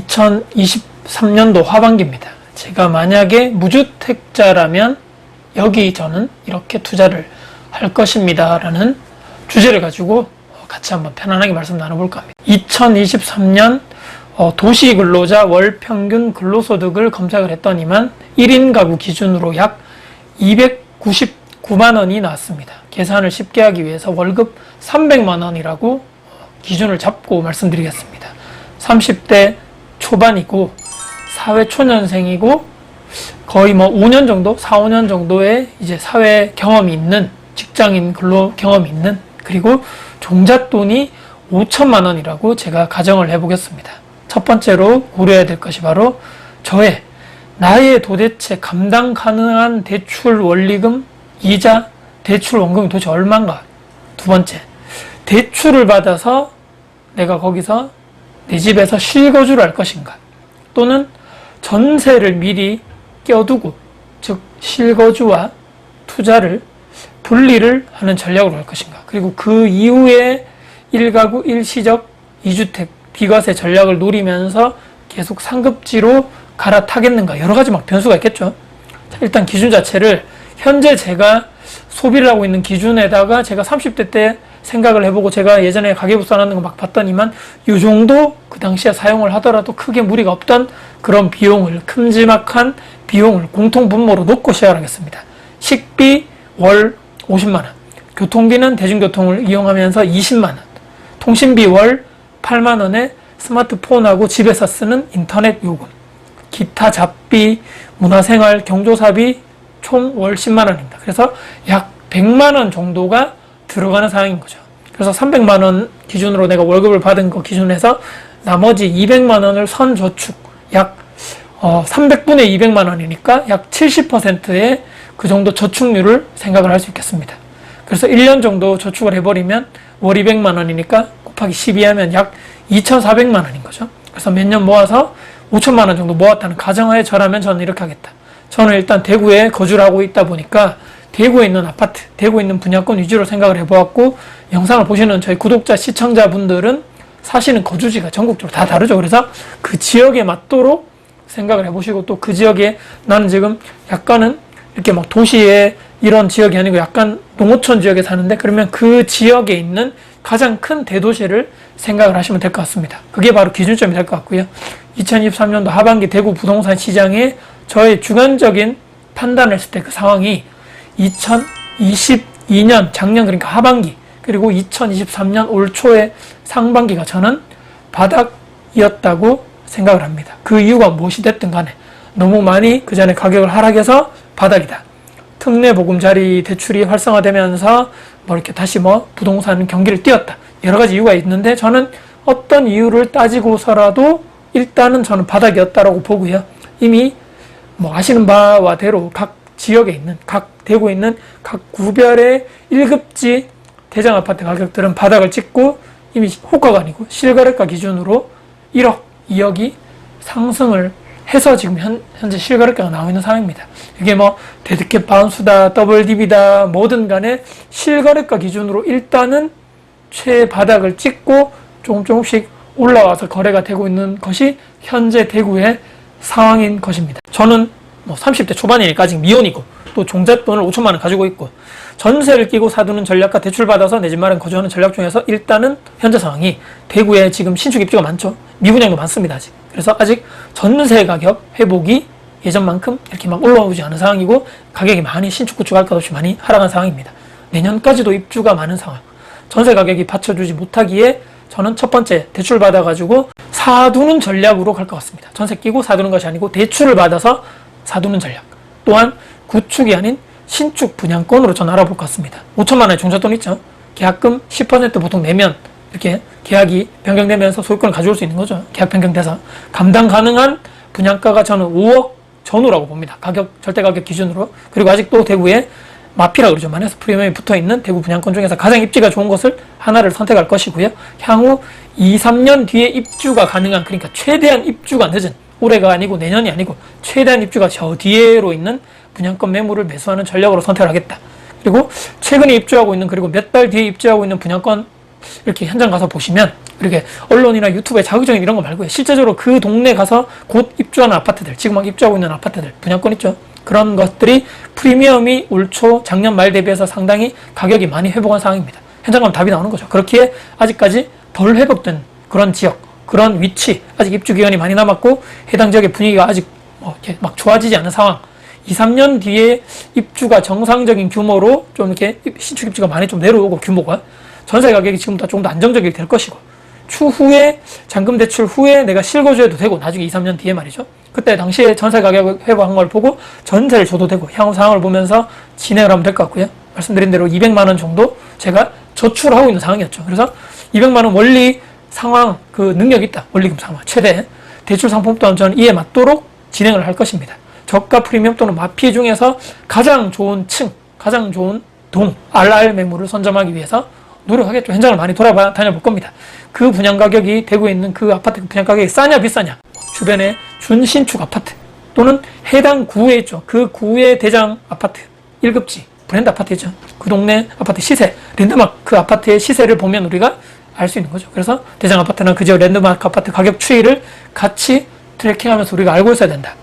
2023년도 하반기입니다. 제가 만약에 무주택자라면 여기 저는 이렇게 투자를 할 것입니다. 라는 주제를 가지고 같이 한번 편안하게 말씀 나눠볼까 합니다. 2023년 어, 도시 근로자 월 평균 근로소득을 검색을 했더니만 1인 가구 기준으로 약 299만 원이 나왔습니다. 계산을 쉽게 하기 위해서 월급 300만 원이라고 기준을 잡고 말씀드리겠습니다. 30대 초반이고 사회 초년생이고 거의 뭐 5년 정도, 4, 5년 정도의 이제 사회 경험이 있는 직장인 근로 경험이 있는 그리고 종잣돈이 5천만 원이라고 제가 가정을 해보겠습니다. 첫 번째로 고려해야 될 것이 바로 저의 나의 도대체 감당 가능한 대출 원리금, 이자, 대출 원금이 도대체 얼마인가? 두 번째, 대출을 받아서 내가 거기서 내 집에서 실거주를 할 것인가? 또는 전세를 미리 껴두고, 즉, 실거주와 투자를 분리를 하는 전략으로 할 것인가? 그리고 그 이후에 1가구 1시적 2주택 비과세 전략을 노리면서 계속 상급지로 갈아타겠는가? 여러 가지 막 변수가 있겠죠. 자, 일단 기준 자체를 현재 제가 소비를 하고 있는 기준에다가 제가 30대 때 생각을 해보고 제가 예전에 가계부 써놨는 거 막 봤더니만 이 정도 그 당시에 사용을 하더라도 크게 무리가 없던 그런 비용을 큼지막한 비용을 공통 분모로 놓고 시작을 하겠습니다. 식비 월 50만 원, 교통비는 대중교통을 이용하면서 20만 원, 통신비 월 8만 원에 스마트폰하고 집에서 쓰는 인터넷 요금, 기타 잡비, 문화생활, 경조사비 총 월 10만 원입니다. 그래서 약 100만 원 정도가 들어가는 상황인 거죠. 그래서 300만 원 기준으로 내가 월급을 받은 거 기준에서 나머지 200만 원을 선저축 약 어, 300분의 200만 원이니까 약 70%의 그 정도 저축률을 생각을 할 수 있겠습니다. 그래서 1년 정도 저축을 해버리면 월 200만 원이니까 곱하기 12 하면 약 2,400만 원인 거죠. 그래서 몇 년 모아서 5천만 원 정도 모았다는 가정하에 저라면 저는 이렇게 하겠다. 저는 일단 대구에 거주를 하고 있다 보니까 대구에 있는 아파트, 대구에 있는 분양권 위주로 생각을 해보았고 영상을 보시는 저희 구독자, 시청자분들은 사시는 거주지가 전국적으로 다 다르죠. 그래서 그 지역에 맞도록 생각을 해보시고 또 그 지역에 나는 지금 약간은 이렇게 막 도시에 이런 지역이 아니고 약간 농어촌 지역에 사는데 그러면 그 지역에 있는 가장 큰 대도시를 생각을 하시면 될 것 같습니다. 그게 바로 기준점이 될 것 같고요. 2023년도 하반기 대구 부동산 시장에 저의 주관적인 판단을 했을 때 그 상황이 2022년 작년 그러니까 하반기 그리고 2023년 올 초의 상반기가 저는 바닥이었다고 생각을 합니다. 그 이유가 무엇이 됐든 간에 너무 많이 그 전에 가격을 하락해서 바닥이다. 특례 보금자리 대출이 활성화되면서 뭐 이렇게 다시 뭐 부동산 경기를 띄웠다. 여러 가지 이유가 있는데 저는 어떤 이유를 따지고서라도 일단은 저는 바닥이었다라고 보고요. 이미 뭐 아시는 바와 대로 각 지역에 있는 각 대구에 있는 각 구별의 1급지 대장 아파트 가격들은 바닥을 찍고 이미 호가가 아니고 실거래가 기준으로 1억, 2억이 상승을 해서 지금 현, 현재 실거래가가 나오고 있는 상황입니다. 이게 뭐 데드캡 바운스다, 더블 DB다, 뭐든 간에 실거래가 기준으로 일단은 최바닥을 찍고 조금 조금씩 올라와서 거래가 되고 있는 것이 현재 대구의 상황인 것입니다. 저는 뭐 30대 초반이니까 아직 미혼이고 또 종잣돈을 5천만 원 가지고 있고 전세를 끼고 사두는 전략과 대출 받아서 내 집 마련 거주하는 전략 중에서 일단은 현재 상황이 대구에 지금 신축 입주가 많죠. 미분양도 많습니다. 아직. 그래서 아직 전세 가격 회복이 예전만큼 이렇게 막 올라오지 않은 상황이고 가격이 많이 신축 구축할 것 없이 많이 하락한 상황입니다. 내년까지도 입주가 많은 상황. 전세 가격이 받쳐주지 못하기에 저는 첫 번째 대출 받아가지고 사두는 전략으로 갈 것 같습니다. 전세 끼고 사두는 것이 아니고 대출을 받아서 사두는 전략. 또한 구축이 아닌 신축 분양권으로 전 알아볼 것 같습니다. 5천만 원의 종잣돈 있죠. 계약금 10% 보통 내면 이렇게 계약이 변경되면서 소유권을 가져올 수 있는 거죠. 계약 변경돼서 감당 가능한 분양가가 저는 5억 전후라고 봅니다. 가격 절대 가격 기준으로 그리고 아직도 대구에 마피라 그러죠. 마이너스 프리미엄이 붙어 있는 대구 분양권 중에서 가장 입지가 좋은 것을 하나를 선택할 것이고요. 향후 2, 3년 뒤에 입주가 가능한 그러니까 최대한 입주가 늦은 올해가 아니고 내년이 아니고 최대한 입주가 저 뒤에로 있는 분양권 매물을 매수하는 전략으로 선택을 하겠다. 그리고 최근에 입주하고 있는 그리고 몇 달 뒤에 입주하고 있는 분양권 이렇게 현장 가서 보시면 이렇게 언론이나 유튜브에 자극적인 이런 거 말고요. 실제적으로 그 동네 가서 곧 입주하는 아파트들, 지금 막 입주하고 있는 아파트들, 분양권 있죠. 그런 것들이 프리미엄이 올 초 작년 말 대비해서 상당히 가격이 많이 회복한 상황입니다. 현장 가면 답이 나오는 거죠. 그렇기에 아직까지 덜 회복된 그런 지역, 그런 위치, 아직 입주 기간이 많이 남았고 해당 지역의 분위기가 아직 뭐 이렇게 막 좋아지지 않은 상황. 2, 3년 뒤에 입주가 정상적인 규모로 좀 이렇게 신축 입주가 많이 좀 내려오고 규모가 전세 가격이 지금보다 조금 더 안정적이 될 것이고 추후에 잔금 대출 후에 내가 실거주해도 되고 나중에 2, 3년 뒤에 말이죠. 그때 당시에 전세 가격 회복한 걸 보고 전세를 줘도 되고 향후 상황을 보면서 진행을 하면 될 것 같고요. 말씀드린 대로 200만 원 정도 제가 저축을 하고 있는 상황이었죠. 그래서 200만 원 원리 상황 그 능력이 있다. 원리금 상황 최대 대출 상품 또한 저는 이에 맞도록 진행을 할 것입니다. 저가 프리미엄 또는 마피 중에서 가장 좋은 층, 가장 좋은 동, RR 매물을 선점하기 위해서 노력하겠죠. 현장을 많이 돌아봐 다녀볼 겁니다. 그 분양 가격이 되고 있는 그 아파트 분양 가격이 싸냐 비싸냐 주변에 준신축 아파트 또는 해당 구에 있죠. 그 구의 대장 아파트 1급지 브랜드 아파트죠. 그 동네 아파트 시세 랜드마크 아파트의 시세를 보면 우리가 알 수 있는 거죠. 그래서 대장 아파트나 그 지역 랜드마크 아파트 가격 추이를 같이 트래킹하면서 우리가 알고 있어야 된다.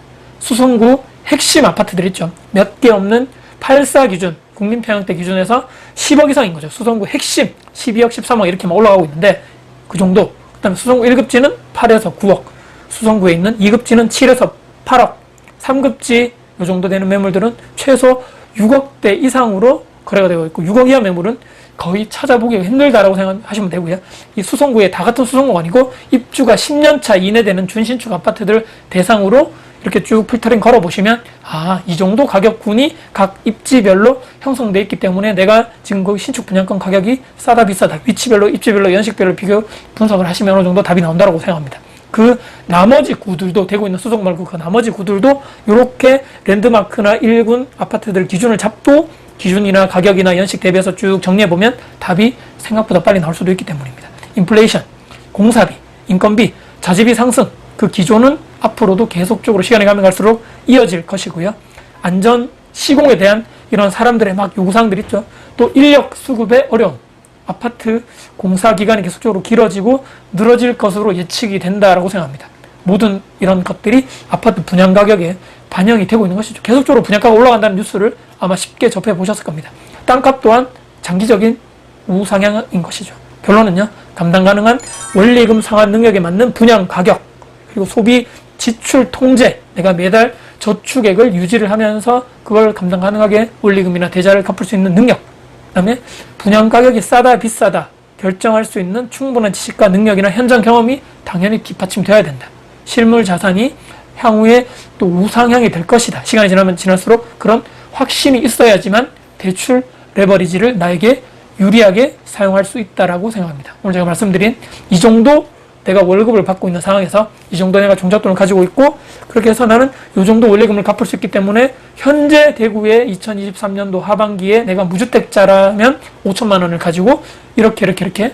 수성구 핵심 아파트들 있죠. 몇 개 없는 84 기준, 국민평형대 기준에서 10억 이상인 거죠. 수성구 핵심 12억, 13억 이렇게 막 올라가고 있는데 그 정도. 그 다음에 수성구 1급지는 8에서 9억, 수성구에 있는 2급지는 7에서 8억, 3급지 이 정도 되는 매물들은 최소 6억대 이상으로 거래가 되고 있고 6억 이하 매물은 거의 찾아보기 힘들다라고 생각하시면 되고요. 이 수성구에 다 같은 수성구가 아니고 입주가 10년 차 이내 되는 준신축 아파트들 대상으로 이렇게 쭉 필터링 걸어 보시면 아 이 정도 가격군이 각 입지별로 형성돼 있기 때문에 내가 지금 거기 신축 분양권 가격이 싸다 비싸다 위치별로 입지별로 연식별로 비교 분석을 하시면 어느 정도 답이 나온다고 생각합니다. 그 나머지 구들도 되고 있는 수성 말고 그 나머지 구들도 이렇게 랜드마크나 1군 아파트들 기준을 잡고 기준이나 가격이나 연식 대비해서 쭉 정리해 보면 답이 생각보다 빨리 나올 수도 있기 때문입니다. 인플레이션, 공사비, 인건비, 자재비 상승 그 기조는 앞으로도 계속적으로 시간이 가면 갈수록 이어질 것이고요. 안전 시공에 대한 이런 사람들의 막 요구사항들 있죠. 또 인력 수급의 어려움. 아파트 공사 기간이 계속적으로 길어지고 늘어질 것으로 예측이 된다라고 생각합니다. 모든 이런 것들이 아파트 분양 가격에 반영이 되고 있는 것이죠. 계속적으로 분양가가 올라간다는 뉴스를 아마 쉽게 접해 보셨을 겁니다. 땅값 또한 장기적인 우상향인 것이죠. 결론은요, 감당 가능한 원리금 상환 능력에 맞는 분양 가격, 그리고 소비 지출 통제, 내가 매달 저축액을 유지를 하면서 그걸 감당 가능하게 원리금이나 대자를 갚을 수 있는 능력, 그 다음에 분양 가격이 싸다 비싸다 결정할 수 있는 충분한 지식과 능력이나 현장 경험이 당연히 뒷받침되어야 된다. 실물 자산이 향후에 또 우상향이 될 것이다. 시간이 지나면 지날수록 그런 확신이 있어야지만 대출 레버리지를 나에게 유리하게 사용할 수 있다라고 생각합니다. 오늘 제가 말씀드린 이 정도 내가 월급을 받고 있는 상황에서 이 정도 내가 종잣돈을 가지고 있고 그렇게 해서 나는 이 정도 원리금을 갚을 수 있기 때문에 현재 대구의 2023년도 하반기에 내가 무주택자라면 5천만 원을 가지고 이렇게 이렇게 이렇게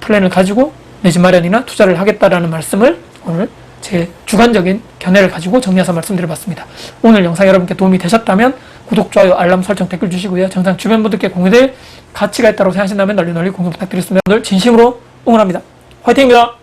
플랜을 가지고 내 집 마련이나 투자를 하겠다라는 말씀을 오늘 제 주관적인 견해를 가지고 정리해서 말씀드려봤습니다. 오늘 영상 여러분께 도움이 되셨다면 구독, 좋아요, 알람 설정, 댓글 주시고요. 정상 주변 분들께 공유될 가치가 있다고 생각하신다면 널리 널리 공유 부탁드리겠습니다. 오늘 진심으로 응원합니다. 화이팅입니다.